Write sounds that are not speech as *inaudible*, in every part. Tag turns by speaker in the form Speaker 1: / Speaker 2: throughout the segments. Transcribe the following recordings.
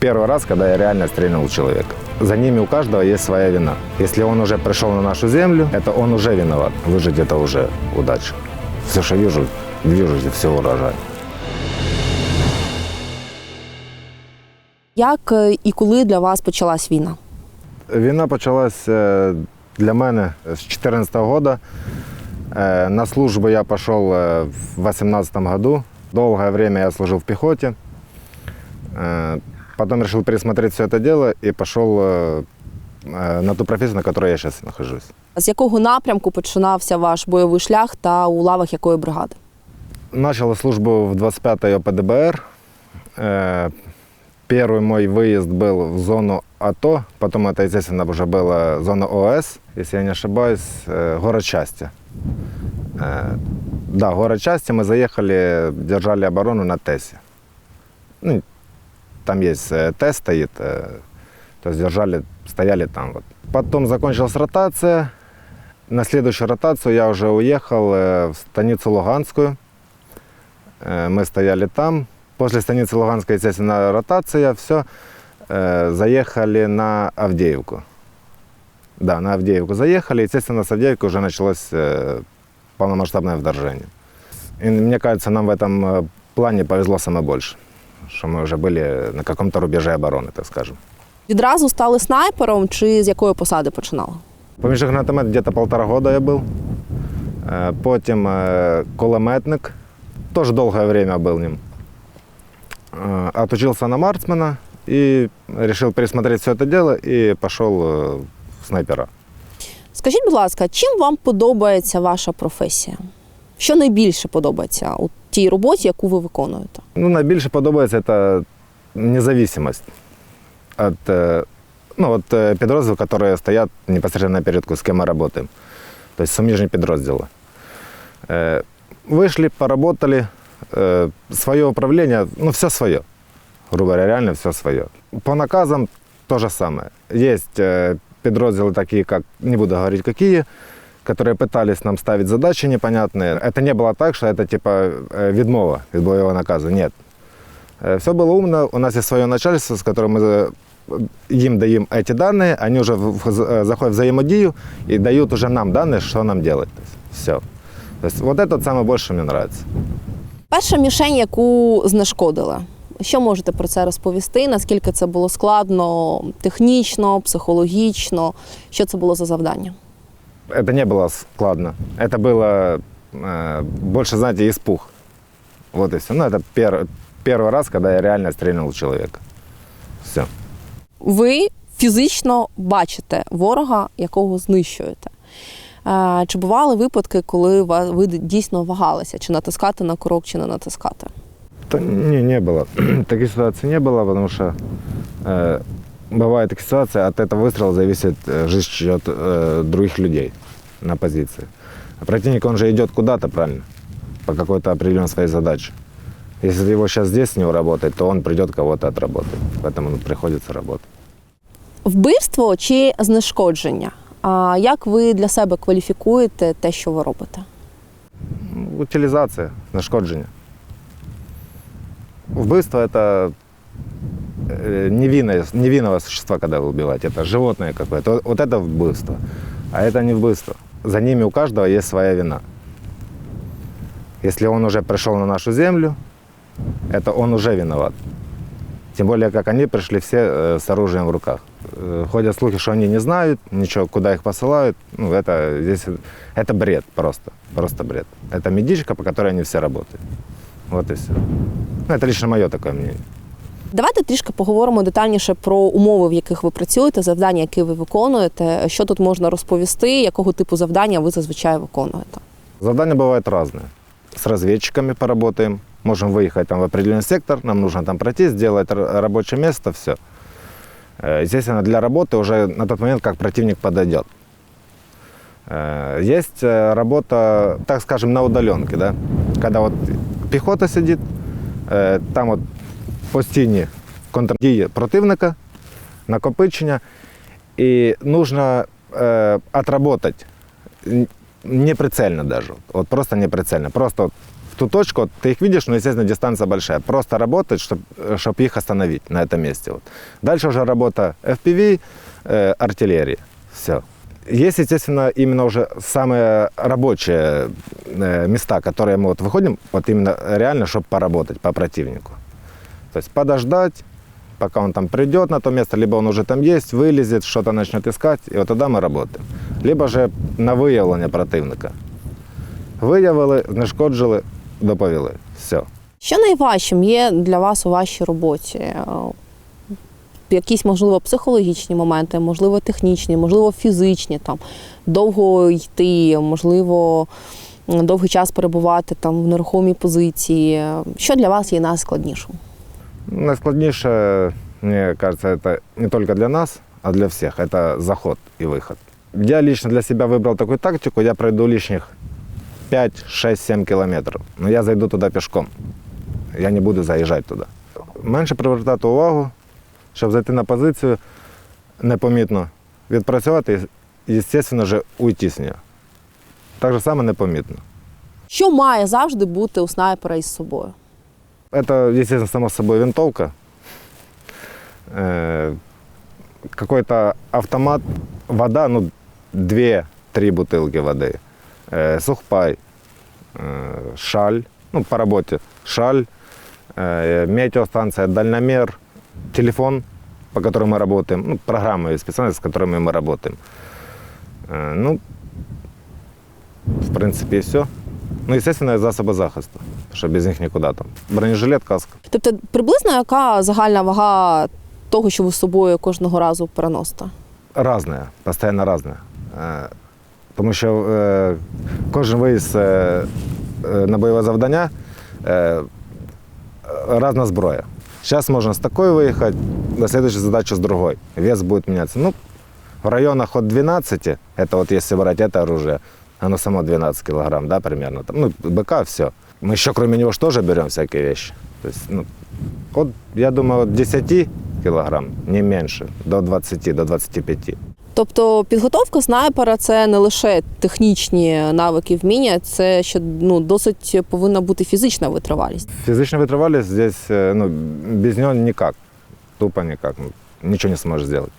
Speaker 1: Первый раз, когда я реально стрельнул в человека. За ними у каждого есть своя вина. Если он уже пришел на нашу землю, это он уже виноват. Выжить это уже удача. Все, что вижу, вижу, все урожай.
Speaker 2: Як е, і коли для вас почалась війна?
Speaker 1: Війна почалась е, для мене з 2014 года. Е, На службу я пошел е, в 2018 году. Долгое время я служил в пехоте. Э, Потом решил пересмотреть все это дело и пошел э, э, на ту профессию, на которой я сейчас нахожусь.
Speaker 2: З якого напрямку починався ваш бойовий шлях та у лавах якої бригади?
Speaker 1: Начал службу в 25-й ОПДБР. Э, Первый мой выезд был в зону АТО, потом это, естественно, уже была зона ОС, если я не ошибаюсь, э, город Счастье. Э, Да, город Счастье, мы заехали, держали оборону на ТЭСе. Ну, там есть э, ТЭС стоит, э, то есть держали, стояли там. Вот. Потом закончилась ротация. На следующую ротацию я уже уехал э, в станицу Луганскую. Мы стояли там. После станицы Луганской, естественно, ротация, все. Заехали на Авдеевку. Да, на Авдеевку заехали. Естественно, с Авдеевки уже началось полномасштабное вторжение. И мне кажется, нам в этом плане повезло самое больше, что мы уже были на каком-то рубеже обороны, так скажем.
Speaker 2: Відразу стали снайпером чи з якої посади починали?
Speaker 1: Поміж гранатомет где-то полтора года я был. Е, Потім е, кулеметник. Тоже долгое время был ним. Е, Отучился на марксмена и решил пересмотреть все это дело и пошел е, в снайпера.
Speaker 2: Скажіть, будь ласка, чим вам подобається ваша професія? Що найбільше подобається у Тій роботі, яку ви виконуєте?
Speaker 1: Ну, найбільше подобається це от, е, ну, е, підрозділів, які стоять непосредственно на передку, з ким ми працюємо. Тобто суміжні підрозділи. Е, Вийшли, поработали, е, своє управління, ну, все своє. Грубо говоря, реально все своє. По наказам то же самое. Есть підрозділы такие, как, не буду говорить какие, которые пытались нам ставить задачи непонятные. Это не было так, что это типа э, відмова від бойового наказу. Нет. Э, Все было умно. У нас есть свое начальство, с которым мы э, им даем эти данные, они уже в- в- э, заходят в взаимодію и дают уже нам данные, что нам делать. Все. То есть вот это самое больше что мне нравится.
Speaker 2: Перша мішень, яку знешкодили. Що можете про це розповісти? Наскільки це було складно, технічно, психологічно? Що це було за завдання?
Speaker 1: Это не было складно. Это было э, больше, знаете, испуг. Вот и все. Ну, это пер- первый раз, когда я реально стрельнул в человека. Все.
Speaker 2: Ви фізично бачите ворога, якого знищуєте. Е, Чи бували випадки, коли ва- ви дійсно вагалися, чи натискати на курок, чи не натискати?
Speaker 1: Да не, не было. *clears throat* Таких ситуаций не было, потому что э, бывают такие ситуации, от этого выстрела зависит э, жизнь чьё- э, других людей на позиции. А противник, он же идет куда-то, правильно? По какой-то определенной своей задаче. Если его сейчас здесь не работает, то он придет кого-то отработать. Поэтому ну, приходится работать.
Speaker 2: Вбивство чи знешкодження? А як ви для себе кваліфікуєте те, що ви робите?
Speaker 1: Ну, Утилізація, знешкодження. Вбивство – это э, невинное, невинного существа, когда вы убиваете. Это животное какое-то. Вот, вот это вбивство. А это не вбивство. За ними у каждого есть своя вина. Если он уже пришел на нашу землю, это он уже виноват. Тем более, как они пришли все э, с оружием в руках. Э, Ходят слухи, что они не знают ничего, куда их посылают. Ну, это, здесь, это бред просто. Просто бред. Это медичка, по которой они все работают. Вот и все. Ну, это лично мое такое мнение.
Speaker 2: Давайте трішки поговоримо детальніше про умови, в яких ви працюєте, завдання, які ви виконуєте. Що тут можна розповісти, якого типу завдання ви зазвичай виконуєте?
Speaker 1: Задания бывают разные. С разведчиками поработаем. Можем выехать там в определенный сектор, нам нужно там пройти, сделать р- рабочее место, все. Естественно, для работы уже на тот момент, как противник подойдет. Э, Есть э, работа, так скажем, на удаленке, да? Когда вот пехота сидит, э, там вот по стіні контрдії противника, накопичення, і нужно э, отработать н- неприцельно даже, вот просто неприцельно, просто вот в ту точку, вот ты их видишь, но, естественно, дистанция большая. Просто работать, чтобы их остановить на этом месте. Вот. Дальше уже работа FPV, э, артиллерии. Все. Есть, естественно, именно уже самые рабочие э, места, которые мы вот выходим, вот именно реально, чтобы поработать по противнику. То есть подождать, пока он там придет на то место, либо он уже там есть, вылезет, что-то начнет искать, и вот тогда мы работаем. Либо же на виявлення противника. Виявили, знешкоджили, доповіли. Все.
Speaker 2: Що найважчим є для вас у вашій роботі? Е, Якісь, можливо, психологічні моменти, можливо, технічні, можливо, фізичні, там довго йти, можливо, довгий час перебувати там в нерухомій позиції. Що для вас є найскладнішим?
Speaker 1: Найскладніше, мені кажется, это не только для нас, а для всех. Это заход и выход. Я лично для себя выбрал такую тактику. Я пройду лишних 5, 6, 7 километров. Но я зайду туда пешком. Я не буду заїжджати туди. Менше привертати увагу, щоб зайти на позицію непомітно, відпрацювати і, звісно ж, уйти з нього. Так же само непомітно.
Speaker 2: Що має завжди бути у снайпера із собою?
Speaker 1: Это, естественно, само собой винтовка. Э, Какой-то автомат, вода, ну, две-три бутылки воды. Э, Сухпай, э, шаль, ну, по работе, шаль, э, метеостанция, дальномер, телефон, по которому мы работаем, ну, программы специальные, с которыми мы работаем. Э, Ну, в принципе, все. Ну, естественно, засоби захисту, що без них нікуди там. Бронежилет, каска.
Speaker 2: Тобто, приблизно яка загальна вага того, що ви з собою кожного разу переносите?
Speaker 1: Разне, постійно разне. Е, Тому що е, кожен виїзд е, е, на бойове завдання е, різна зброя. Зараз можна з такою виїхати, на слідчу задачу з другою. Вес буде мінятися. Ну, в районах от 12, это вот если брать это оружие, оно само 12 килограмм, да, примерно. Там, ну, БК, все. Мы еще кроме него же тоже берем всякие вещи. То есть, ну, от, я думаю, от 10 килограмм, не меньше, до 20, до 25.
Speaker 2: Тобто підготовка снайпера це не лише технічні навики вміння, це ще ну, досить повинна бути фізична витривалість.
Speaker 1: Физичная вытривалость здесь, э, ну, без него никак, тупо никак, ну, ничего не сможешь сделать.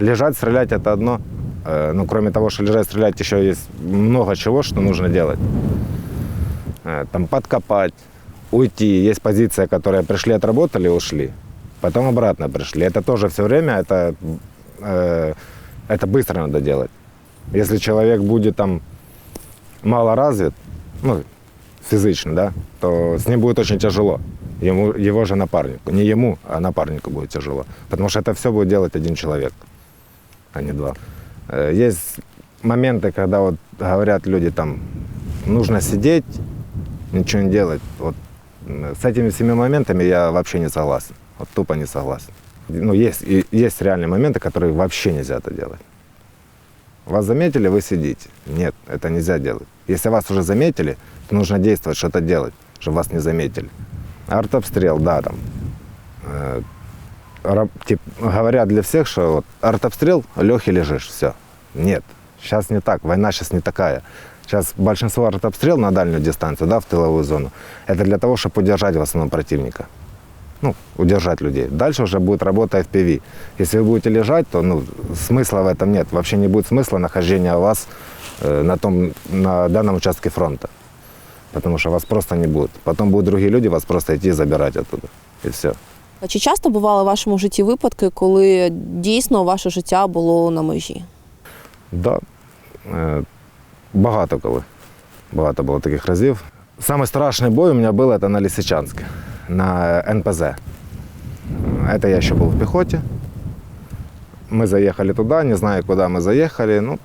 Speaker 1: Лежать, стрелять – это одно, Э, ну, кроме того, что лежать, стрелять, еще есть много чего, что нужно делать. Э, Там подкопать, уйти. Есть позиция, которые пришли, отработали, ушли. Потом обратно пришли. Это тоже все время, это, э, это быстро надо делать. Если человек будет там мало развит, ну, физично, да, то с ним будет очень тяжело. Ему, его же напарнику. Не ему, а напарнику будет тяжело. Потому что это все будет делать один человек, а не два. Э, Есть моменты, когда вот говорят люди там, нужно сидеть, ничего не делать. Вот м, с этими всеми моментами я вообще не согласен. Вот тупо не согласен. Ну, есть, и есть реальные моменты, которые вообще нельзя это делать. Вас заметили, вы сидите. Нет, это нельзя делать. Если вас уже заметили, то нужно действовать, что-то делать, чтобы вас не заметили. Артобстрел, да, там. Э, раб- тип, говорят для всех, что вот артобстрел, лег и лежишь, все. Нет, сейчас не так, война сейчас не такая. Сейчас большинство артобстрел на дальнюю дистанцию, да, в тыловую зону, это для того, чтобы удержать в основном противника. Ну, удержать людей. Дальше уже будет работа FPV. Если вы будете лежать, то ну, смысла в этом нет. Вообще не будет смысла нахождения вас э, на, том, на данном участке фронта. Потому что вас просто не будет. Потом будут другие люди вас просто идти забирать оттуда. И все.
Speaker 2: Чи часто бували в вашому житті випадки, коли дійсно ваше життя було на межі?
Speaker 1: Да. Е, Багато коли. Багато було таких разів. Самый страшный бой у меня был это на Лисичанске, на НПЗ. Это я еще был в пехоте. Мы заехали туда, не знаю, куда мы заехали. Ну,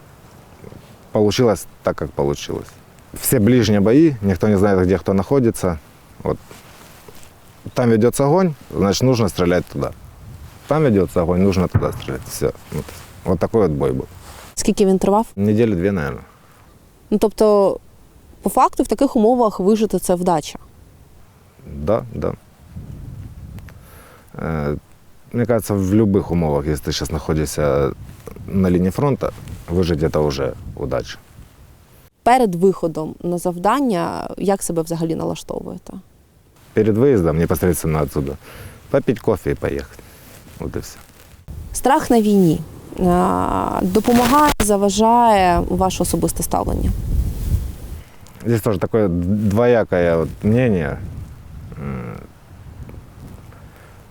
Speaker 1: получилось так, как получилось. Все ближние бои, никто не знает, где кто находится. Вот. Там ведется огонь, значит, нужно стрелять туда. Там ведется огонь, нужно туда стрелять. Все. Вот, вот такой вот бой был.
Speaker 2: Скільки він тривав?
Speaker 1: Недели две, наверное.
Speaker 2: Ну тобто, по факту, в таких умовах вижити це вдача.
Speaker 1: Да, да. Э, Мне кажется, в любых умовах, если ты сейчас находишься на линии фронта, выжить это уже удача.
Speaker 2: перед виходом на завдання, як себе взагалі налаштовуєте?
Speaker 1: Перед выездом непосредственно отсюда попить кофе и поехать. Вот и все.
Speaker 2: Страх на війні е, допомагає, заважає ваше особисте ставлення.
Speaker 1: Здесь тоже такое двоякое вот мнение. М,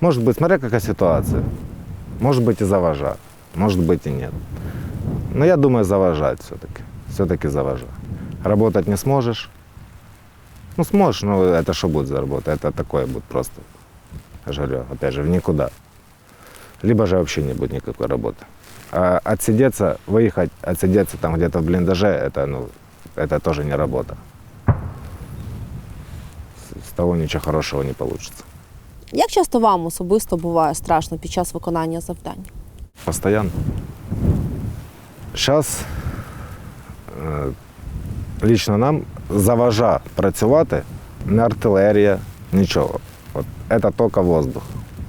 Speaker 1: Может быть, смотря какая ситуация. Может быть и завожа, может быть и нет. Но я думаю, завожать все-таки. Все-таки завожа. Работать не сможешь. Ну, сможешь, но это что будет за работа? Это такое будет просто. Я же говорю, опять же, в никуда. Либо же вообще не будет никакой работы. А отсидеться, выехать, отсидеться там где-то в блиндаже, это, ну, это тоже не работа. С- С того ничего хорошего не получится.
Speaker 2: Як часто вам особисто буває страшно під час виконання завдань?
Speaker 1: Постоянно. Зараз лично нам заважа працювати не артилерія, нічого. От це тільки воздух.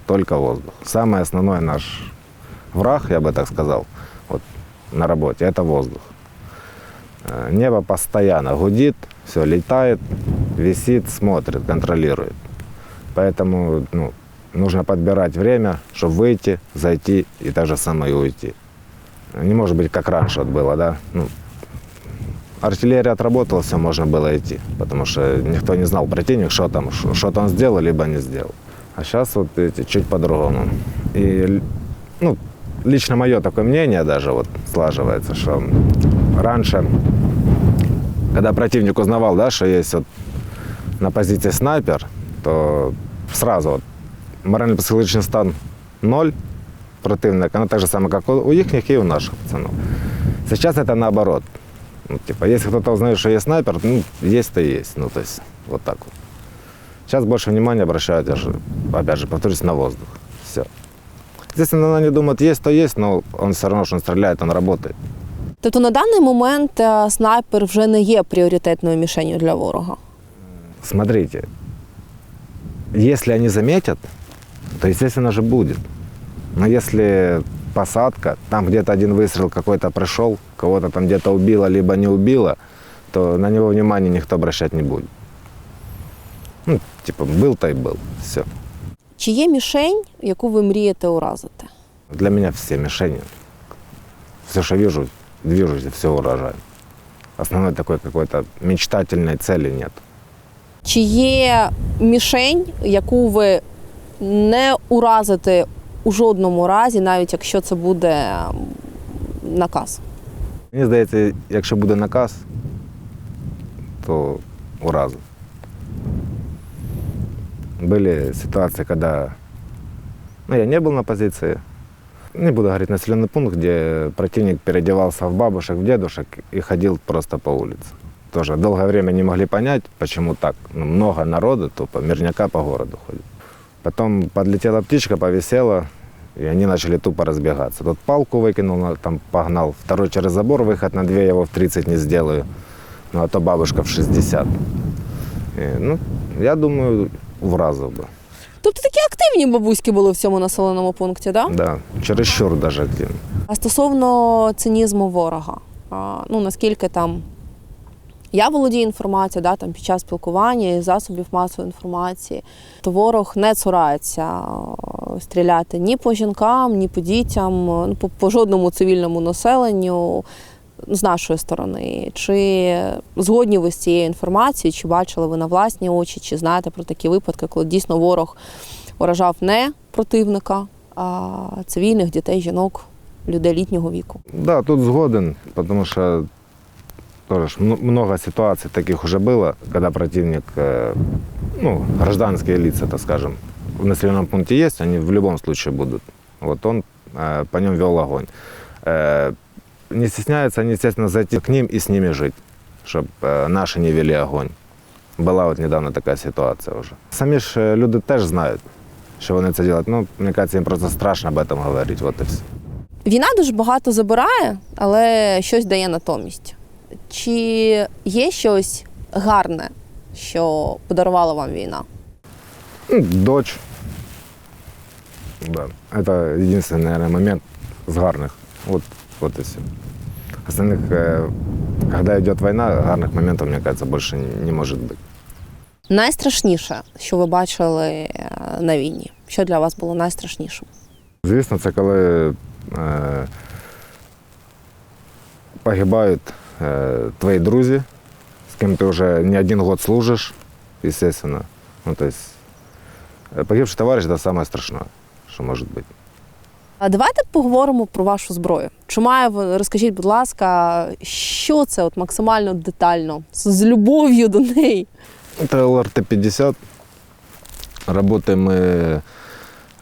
Speaker 1: Тільки воздух. Самый основной наш враг, я бы так сказал, вот, на работе, это воздух. Э, Небо постоянно гудит, все летает, висит, смотрит, контролирует. Поэтому ну, нужно подбирать время, чтобы выйти, зайти и так же самое и уйти. Не может быть, как раньше вот было, да? Ну, артиллерия отработала, все, можно было идти, потому что никто не знал противник, что там, что- он сделал, либо не сделал. А сейчас вот видите, чуть по-другому. И ну, лично мое такое мнение даже вот слаживается, что раньше, когда противник узнавал, да, что есть вот на позиции снайпер, то сразу вот морально-психологічний стан ноль противника, ну так же самое, как у у их, и у наших пацанов. Сейчас это наоборот. Ну, типа, если кто-то узнает, что есть снайпер, ну, есть то есть. Ну, то есть, вот так вот. Сейчас больше внимания обращают, я же, опять же, повторюсь, на воздух. Все. Если они думают, есть, то есть, но он все равно, что он стреляет, он работает.
Speaker 2: Тобто на даний момент е, снайпер вже не є пріоритетною мішенью для ворога.
Speaker 1: Смотрите, если они заметят, то, естественно же, будет. Но если посадка, там где-то один выстрел какой-то прошел, кого-то там где-то убило, либо не убило, то на него внимания никто обращать не будет. Ну, типа, был-то и был. Все.
Speaker 2: Чи є мішень, яку ви мрієте уразити?
Speaker 1: Для меня все мишени. Все, что вижу, движусь, все урожаю. Основной такой какой-то мечтательной цели нет.
Speaker 2: Чи є мішень, яку ви не уразите у жодному разі, навіть якщо це буде м, наказ?
Speaker 1: Мені здається, якщо буде наказ, то уразу. Были ситуации, когда ну, я не был на позиции. Не буду говорить населенный пункт, где противник переодевался в бабушек, в дедушек и ходил просто по улице. Тоже долгое время не могли понять, почему так. Ну, много народу, тупо мирняка по городу ходит. Потом подлетела птичка, повисела, и они начали тупо разбегаться. Тот палку выкинул, там погнал. Второй через забор выход на две, я его в 30 не сделаю. Ну, а то бабушка в 60. И, ну, я думаю, вразив би.
Speaker 2: Тобто такі активні бабуськи були в цьому населеному пункті, так? да?
Speaker 1: Да, чересчур даже активно.
Speaker 2: А стосовно цинізму ворога, а, ну наскільки там я володію інформацією, да, там під час спілкування і засобів масової інформації, то ворог не цурається стріляти ні по жінкам, ні по дітям, ну по, по жодному цивільному населенню з нашої сторони. Чи згодні ви з цією інформацією, чи бачили ви на власні очі, чи знаєте про такі випадки, коли дійсно ворог уражав не противника, а цивільних дітей, жінок, людей літнього віку.
Speaker 1: Да, тут згоден, потому что тоже ж мно- много ситуаций таких уже было, когда противник, э, ну, гражданские лица, так скажем, в населенном пункте есть, они в любом случае будут. Вот он э, по нем вел огонь. Э, не стесняются они, естественно, зайти к ним и с ними жить, чтобы наши не вели огонь. Була от недавно така ситуація вже. Самі ж е, люди теж знають, що вони це роблять. Ну, мені кажется, їм просто страшно об этом говорити. Вот і все.
Speaker 2: Війна дуже багато забирає, але щось дає натомість. Чи є щось гарне, що подарувала вам війна?
Speaker 1: Ну, Дочь. Да. Это единственный, наверное, момент с гарных. Вот, вот и все. Остальных э, Когда идет война, гарных моментов, мне кажется, больше не может быть.
Speaker 2: Найстрашніше, що ви бачили е, на війні? Що для вас було найстрашнішим?
Speaker 1: Звісно, це коли е, погибають е, твої друзі, з ким ти вже не один год служиш, естественно. Ну, то есть, е, погибший товариш це саме страшне, що може бути.
Speaker 2: А давайте поговоримо про вашу зброю. Чи має ви- розкажіть, будь ласка, що це от максимально детально, з, з любов'ю до неї?
Speaker 1: Это ЛРТ-50. Работаем мы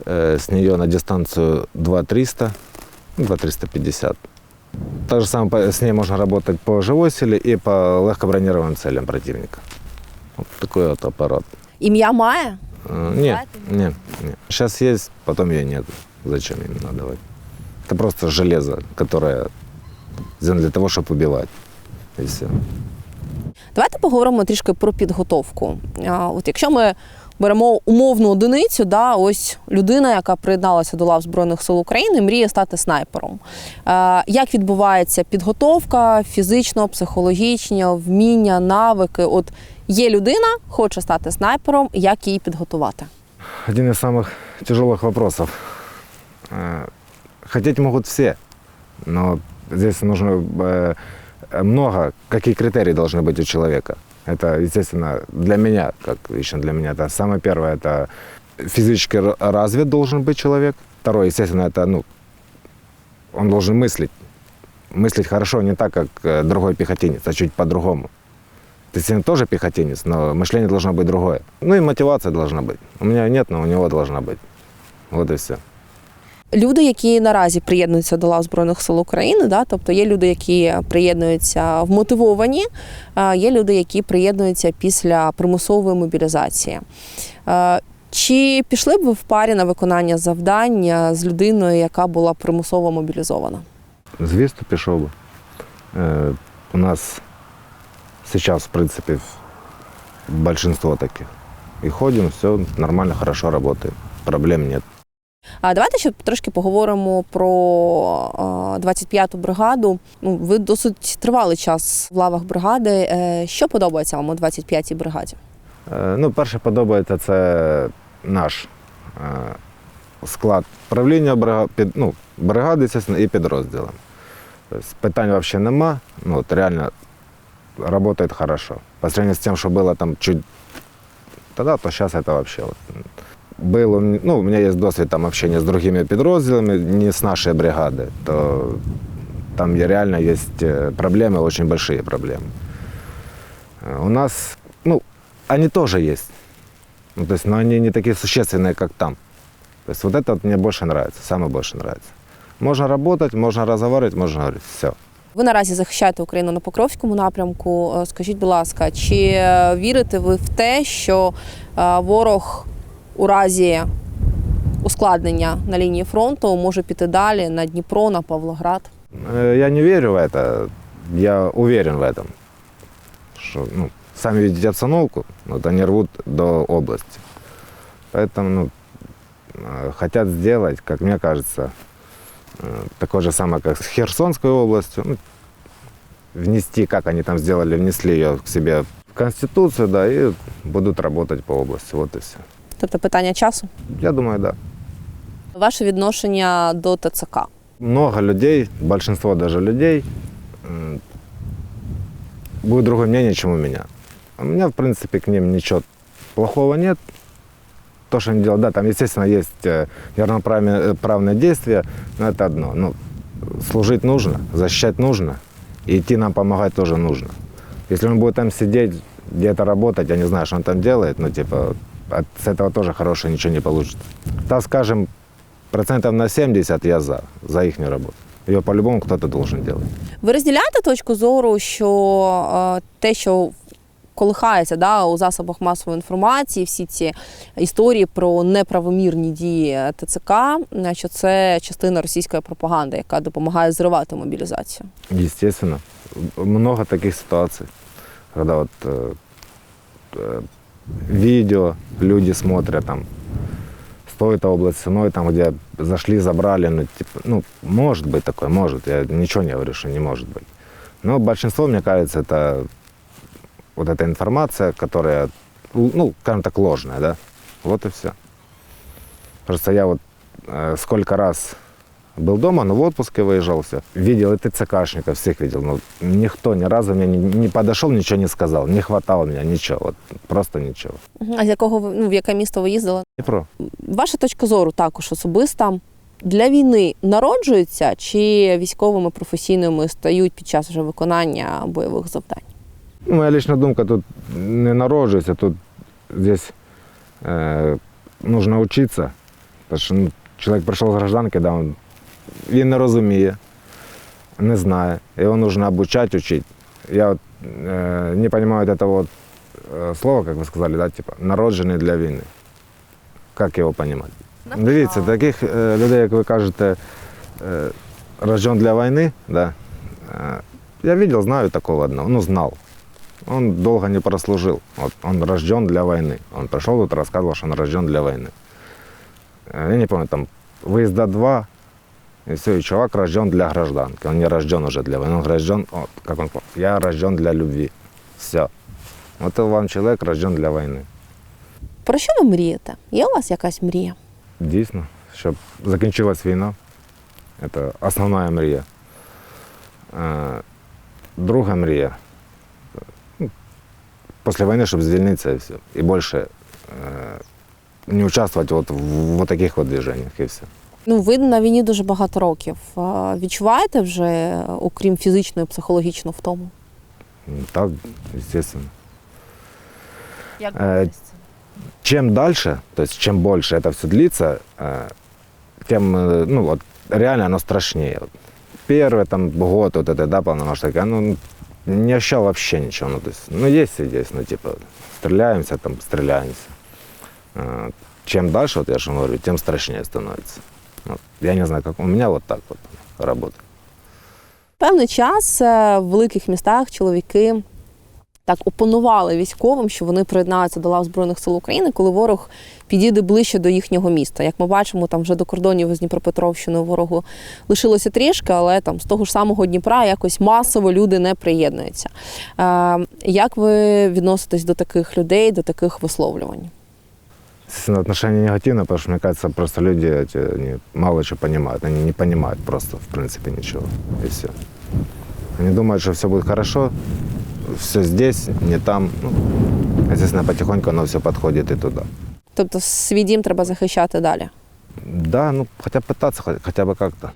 Speaker 1: э, с нее на дистанцию 2300, ну, 2350. Так же самое по- с ней можно работать по живой силе и по легкобронированным целям противника. Вот такой вот аппарат.
Speaker 2: Ім'я має?
Speaker 1: Э, Нет, нет, нет. Сейчас есть, потом ее нет. Зачем им давать? Это просто железо, которое сделано для того, чтобы убивать. И все.
Speaker 2: Давайте поговоримо трішки про підготовку. А, От якщо ми беремо умовну одиницю, да, ось людина, яка приєдналася до лав Збройних сил України, мріє стати снайпером. Е, Як відбувається підготовка фізично, психологічно, вміння, навики? От є людина, хоче стати снайпером, як її підготувати?
Speaker 1: Один из самых тяжелых вопросов. Э, Хотеть могут все, но здесь нужно э, много, какие критерии должны быть у человека. Это, естественно, для меня, как лично для меня, это самое первое, это физически развит должен быть человек. Второе, естественно, это, ну, он должен мыслить. Мыслить хорошо, не так, как э, другой пехотинец, а чуть по-другому. Ты сегодня тоже пехотинец, но мышление должно быть другое. Ну и мотивация должна быть. У меня нет, но у него должна быть. Вот и все.
Speaker 2: Люди, які наразі приєднуються до лав Збройних сил України, да, тобто є люди, які приєднуються вмотивовані, є люди, які приєднуються після примусової мобілізації. Чи пішли б ви в парі на виконання завдань з людиною, яка була примусово мобілізована?
Speaker 1: Звісно, пішов би. Е, у нас сейчас, в принципе, большинство таких. И ходим, все нормально, хорошо работаем. Проблем нет.
Speaker 2: А давайте ще трошки поговоримо про е, 25-ту бригаду. Ну, ви досить тривалий час в лавах бригади. Е, Що подобається вам у 25-й бригаді?
Speaker 1: Е, ну, перше подобається це наш е, склад правління бригади, ну, бригади, і підрозділом. Тобто питань взагалі нема. Ну, от реально работает хорошо. По сравнению с тем, что было там чуть тогда, то сейчас это вообще вот. Был, у м- ну, у меня есть досвід там общения с другими підрозділами, не с нашей бригады, то там є- реально есть э, проблемы, очень большие проблемы. Э, У нас, ну, они тоже есть. Ну, то есть, но они не такие существенные, как там. То есть вот это вот мне больше нравится, самое больше нравится. Можно работать, можно разговаривать, можно говорить, все.
Speaker 2: Ви наразі захищаєте Україну на Покровському напрямку. Е, Скажіть, будь ласка, чи е, вірите ви в те, що е, ворог у разі ускладнення на лінії фронту може піти далі на Дніпро, на Павлоград?
Speaker 1: Э, Я не верю в это, я уверен в этом. Что, ну, сами видите обстановку, вот они рвут до области. Поэтому ну, э, хотят сделать, как мне кажется, э, такое же самое, как с Херсонской областью. Ну, внести, как они там сделали, внесли ее к себе в Конституцию, да, и будут работать по области. Вот и все.
Speaker 2: Тобто питання часу?
Speaker 1: Я думаю, да.
Speaker 2: Ваше відношення до ТЦК?
Speaker 1: много людей, большинство даже людей, м, будет другое мнение, чем у меня. У меня, в принципе, к ним ничего плохого нет. То, что они делают, да, там, естественно, есть э, неравноправные- э, правные действия, но это одно. Ну, служить нужно, защищать нужно, и идти нам помогать тоже нужно. Если он будет там сидеть, где-то работать, я не знаю, что он там делает, но, типа, от, с этого тоже хорошего ничего не получится. Так, скажем, процентов на 70 я за, за их работу. Ее по-любому кто-то должен делать.
Speaker 2: Ви розділяєте точку зору, що е, те, що колихається да, у засобах масової інформації, всі ці історії про неправомірні дії ТЦК, е, що це частина російської пропаганди, яка допомагає зривати мобілізацію?
Speaker 1: Естественно. Много таких ситуаций, когда вот э, э, видео люди смотрят там с той-то области, с иной, там, где зашли, забрали, ну, типа, ну, может быть такое, может, я ничего не говорю, что не может быть. Но большинство, мне кажется, это вот эта информация, которая, ну, скажем так, ложная, да. Вот и все. Просто я вот э, сколько раз был дома, но в отпуске выезжал, все. Видел и ТЦКшников, всех видел. Но никто ни разу мне не, не подошел, ничего не сказал, не хватало меня, ничего. Вот, просто ничего.
Speaker 2: Мгм. А з якого ви ну в яке місто ви їздили?
Speaker 1: Дніпро.
Speaker 2: Ваша точка зору також особиста. Для війни народжуються чи військовими професійними стають під час вже виконання бойових завдань?
Speaker 1: Ну, моя личная думка тут не народжується, тут здесь э, нужно учиться. Тому що ну, чоловік прийшов з гражданки, да, він, він не розуміє, не знає. Його нужно обучати, учити. Я от, э, не понимаю вот этого вот, э, слова, як ви сказали, да, типа, народжений для війни. Як його понимати? Дивіться, таких е, людей, як ви кажете, е, рожден для війни, да, е, я видел, знаю такого одного, ну, знал. Он долго не прослужил. Вот он рожден для войны. Он пришел тут, рассказывал, что он рожден для войны. Э, Я не помню, там выезда два, и все, и чувак рожден для гражданки. Он не рожден уже для войны, он рожден, вот, как он, по- я рожден для любви. Все. Вот это вам человек рожден для войны.
Speaker 2: Про що ви мрієте? Є у вас якась мрія?
Speaker 1: Дійсно, щоб закінчилась війна. Це основна мрія. Е, Друга мрія. ну, Після війни, щоб звільнитися і все. І більше е, не участвувати от в, в таких от движеннях і все.
Speaker 2: Ну, ви на війні дуже багато років. А Відчуваєте вже, окрім фізичної, психологічну втому?
Speaker 1: Ну, Так, звісно.
Speaker 2: Як
Speaker 1: Е, чем дальше, то есть чем больше это все длится, э, тем, э, ну вот, реально оно страшнее. Вот Первый там год вот это, да, полномасштабки, оно не ощущал вообще ничего. Ну, то есть, ну, есть и есть, ну, типа, стреляемся, там, стреляемся. Э, Чем дальше, вот я же говорю, тем страшнее становится. Я не знаю, как у меня вот так вот работает.
Speaker 2: Певний час е, в великих містах чоловіки так опонували військовим, що вони приєднаються до лав Збройних сил України, коли ворог підійде ближче до їхнього міста. Як ми бачимо, там вже до кордонів з Дніпропетровщиною ворогу лишилося трішки, але там з того ж самого Дніпра якось масово люди не приєднуються. Е, як ви відноситесь до таких людей, до таких висловлювань?
Speaker 1: Естественно, отношение негативное, потому что, мне кажется, просто люди эти, они мало чего понимают. Они не понимают просто, в принципе, ничего. И все. Они думают, что все будет хорошо, все здесь, не там. Ну, естественно, потихоньку оно все подходит и туда.
Speaker 2: Тобто свій дім треба захищати далі.
Speaker 1: Да, ну, хотя бы пытаться, хотя, хотя бы как-то.